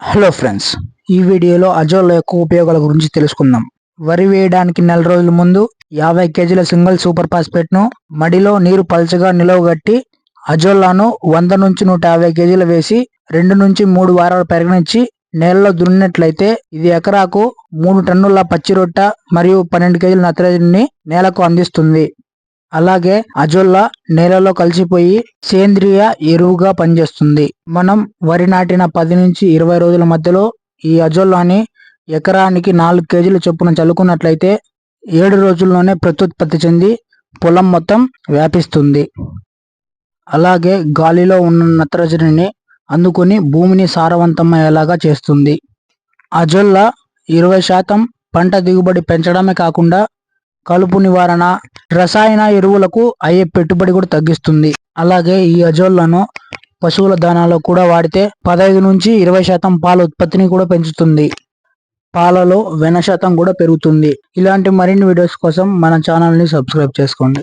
Hello friends ఈ వీడియోలో అజోల యొక్క ఉపయోగాల గురించి తెలుసుకుందాం. వరి వేయడానికి నెల రోజుల ముందు యాభై కేజీల సింగిల్ సూపర్ ఫాస్ఫేట్ను మడిలో నీరు పల్చగా నిలవగట్టి అజోలాను వంద నుంచి నూట యాభై కేజీలు వేసి రెండు నుంచి మూడు వారాలు పెరగనిచ్చి నేలలో దున్నినట్లయితే ఇది ఎకరాకు మూడు టన్నుల పచ్చి రొట్ట మరియు పన్నెండు కేజీల నత్రజనిని నేలకు అందిస్తుంది. అలాగే అజొల్లా నేలలో కలిసిపోయి సేంద్రియ ఎరువుగా పనిచేస్తుంది. మనం వరి నాటిన పది నుంచి ఇరవై రోజుల మధ్యలో ఈ అజొల్లాని ఎకరానికి నాలుగు కేజీల చొప్పున చల్లుకున్నట్లయితే ఏడు రోజుల్లోనే ప్రత్యుత్పత్తి చెంది పొలం మొత్తం వ్యాపిస్తుంది. అలాగే గాలిలో ఉన్న నత్రజనిని అందుకొని భూమిని సారవంతమయ్యేలాగా చేస్తుంది. అజొల్లా ఇరవై శాతం పంట దిగుబడి పెంచడమే కాకుండా కలుపు నివారణ రసాయన ఎరువులకు అయ్యే పెట్టుబడి కూడా తగ్గిస్తుంది. అలాగే ఈ అజోళ్ళను పశువుల దానాలో కూడా వాడితే పదహైదు నుంచి ఇరవై శాతం పాల ఉత్పత్తిని కూడా పెంచుతుంది. పాలలో వెన శాతం కూడా పెరుగుతుంది. ఇలాంటి మరిన్ని వీడియోస్ కోసం మన ఛానల్ని సబ్స్క్రైబ్ చేసుకోండి.